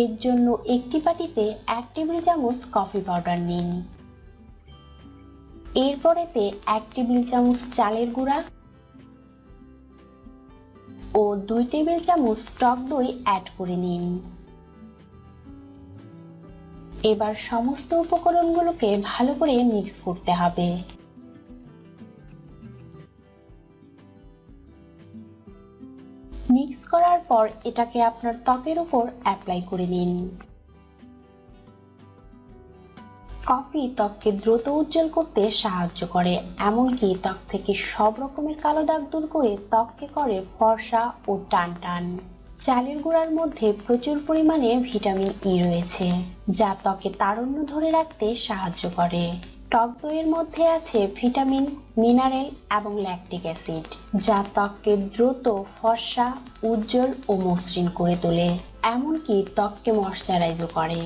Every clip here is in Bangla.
এর জন্য একটি বাটিতে এক টেবিল চামচ কফি পাউডার নিন। এরপরেতে এক টেবিল চামচ চালের গুঁড়া ও দুই টেবিল চামচ টক দই অ্যাড করে নিন। এবার সমস্ত উপকরণগুলোকে ভালো করে মিক্স করতে হবে। মিক্স করার পর এটাকে আপনার ত্বকের উপর অ্যাপ্লাই করে নিন। কফি ত্বককে দ্রুত উজ্জ্বল করতে সাহায্য করে, এমনকি ত্বক থেকে সব রকমের কালো দাগ দূর করে ত্বককে করে ফর্সা ও টান টান চালের গুঁড়ার মধ্যে প্রচুর পরিমাণে ভিটামিন ই রয়েছে, যা ত্বকে তারুণ্য ধরে রাখতে সাহায্য করে। টক দইয়ের মধ্যে আছে ভিটামিন, মিনারেল এবং ল্যাকটিক অ্যাসিড, যা ত্বককে দ্রুত ফর্সা, উজ্জ্বল ও মসৃণ করে তোলে, এমনকি ত্বককে ময়শ্চারাইজও করে।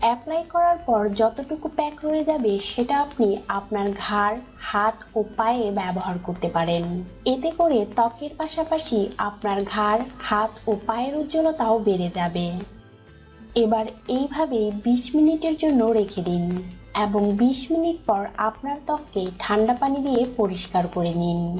অ্যাপ্লাই করার পর যতটুকু প্যাক রয়ে যাবে, সেটা আপনি আপনার ঘাড়, হাত ও পায়ে ব্যবহার করতে পারেন। এতে করে ত্বকের পাশাপাশি আপনার ঘাড়, হাত ও পায়ের উজ্জ্বলতাও বেড়ে যাবে। এবার এইভাবে ২০ মিনিটের জন্য রেখে দিন এবং ২০ মিনিট পর আপনার ত্বককে ঠান্ডা পানি দিয়ে পরিষ্কার করে নিন।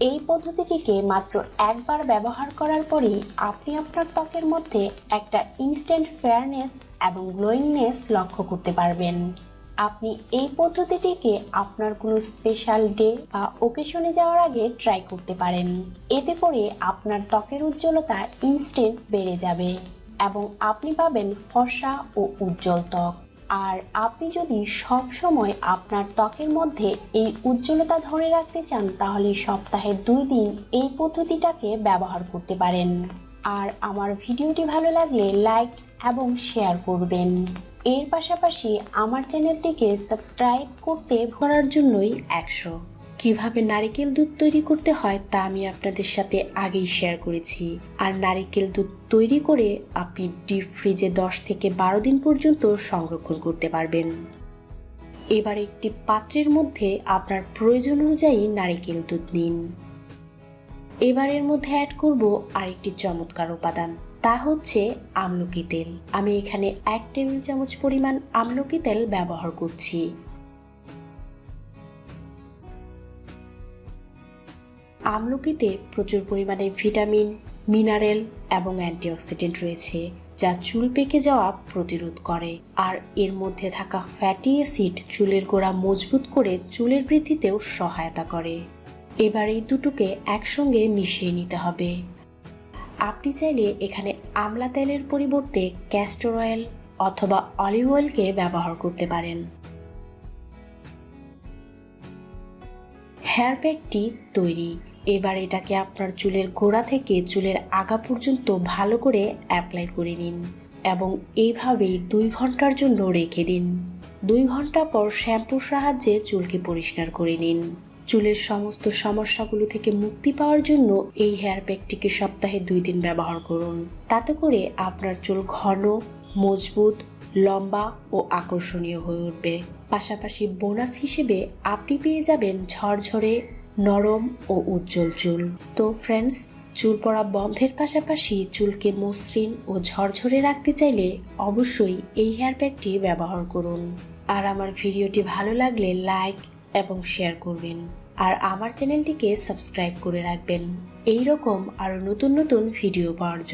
এই পদ্ধতিটিকে মাত্র একবার ব্যবহার করার পরেই আপনি আপনার ত্বকের মধ্যে একটা ইনস্ট্যান্ট ফেয়ারনেস এবং গ্লোয়িংনেস লক্ষ্য করতে পারবেন। আপনি এই পদ্ধতিটিকে আপনার কোনো স্পেশাল ডে বা ওকেশনে যাওয়ার আগে ট্রাই করতে পারেন। এতে করে আপনার ত্বকের উজ্জ্বলতা ইনস্ট্যান্ট বেড়ে যাবে। এবং আপনি পাবেন ফর্সা ও উজ্জ্বল ত্বক। আর আপনি যদি সব সময় আপনার ত্বকের মধ্যে এই উজ্জ্বলতা ধরে রাখতে চান, তাহলে সপ্তাহে দুই দিন এই পদ্ধতিটাকে ব্যবহার করতে পারেন। আর আমার ভিডিওটি ভালো লাগলে লাইক এবং শেয়ার করবেন। এর পাশাপাশি আমার চ্যানেলটিকে সাবস্ক্রাইব করতে করার জন্যই একশো। কীভাবে নারিকেল দুধ তৈরি করতে হয় তা আমি আপনাদের সাথে আগেই শেয়ার করেছি। আর নারিকেল দুধ তৈরি করে আপনি ডিপ ফ্রিজে দশ থেকে বারো দিন পর্যন্ত সংরক্ষণ করতে পারবেন। এবার একটি পাত্রের মধ্যে আপনার প্রয়োজন অনুযায়ী নারিকেল দুধ নিন। এবার এর মধ্যে অ্যাড করব আরেকটি চমৎকার উপাদান, তা হচ্ছে আমলকি তেল। আমি এখানে এক টেবিল চামচ পরিমাণ আমলকি তেল ব্যবহার করছি। আমলকিতে প্রচুর পরিমাণে ভিটামিন, মিনারেল এবং অ্যান্টিঅক্সিডেন্ট রয়েছে, যা চুল পেকে যাওয়া প্রতিরোধ করে। আর এর মধ্যে থাকা ফ্যাটি অ্যাসিড চুলের গোড়া মজবুত করে চুলের বৃদ্ধিতেও সহায়তা করে। এবার এই দুটোকে একসঙ্গে মিশিয়ে নিতে হবে। আপনি চাইলে এখানে আমলা তেলের পরিবর্তে ক্যাস্টর অয়েল অথবা অলিভ অয়েলকে ব্যবহার করতে পারেন। হেয়ার প্যাকটি তৈরি। এবার এটাকে আপনার চুলের গোড়া থেকে চুলের আগা পর্যন্ত ভালো করে অ্যাপ্লাই করে নিন এবং এইভাবেই দুই ঘণ্টার জন্য রেখে দিন। দুই ঘণ্টা পর শ্যাম্পুর সাহায্যে চুলকে পরিষ্কার করে নিন। চুলের সমস্ত সমস্যাগুলো থেকে মুক্তি পাওয়ার জন্য এই হেয়ার প্যাকটিকে সপ্তাহে দুই দিন ব্যবহার করুন। তাতে করে আপনার চুল ঘন, মজবুত, লম্বা ও আকর্ষণীয় হয়ে উঠবে। পাশাপাশি বোনাস হিসেবে আপনি পেয়ে যাবেন ঝরঝরে নরম ও উজ্জ্বল চুল। তো ফ্রেন্ডস চুল পড়া বন্ধের পাশাপাশি চুলকে মসৃণ ও ঝরঝরে রাখতে চাইলে অবশ্যই এই হেয়ার প্যাকটি ব্যবহার করুন। আর আমার ভিডিওটি ভালো লাগলে লাইক এবং শেয়ার করবেন। আর আমার চ্যানেলটিকে সাবস্ক্রাইব করে রাখবেন। এই রকম আরও নতুন নতুন ভিডিও পাওয়ার জন্য।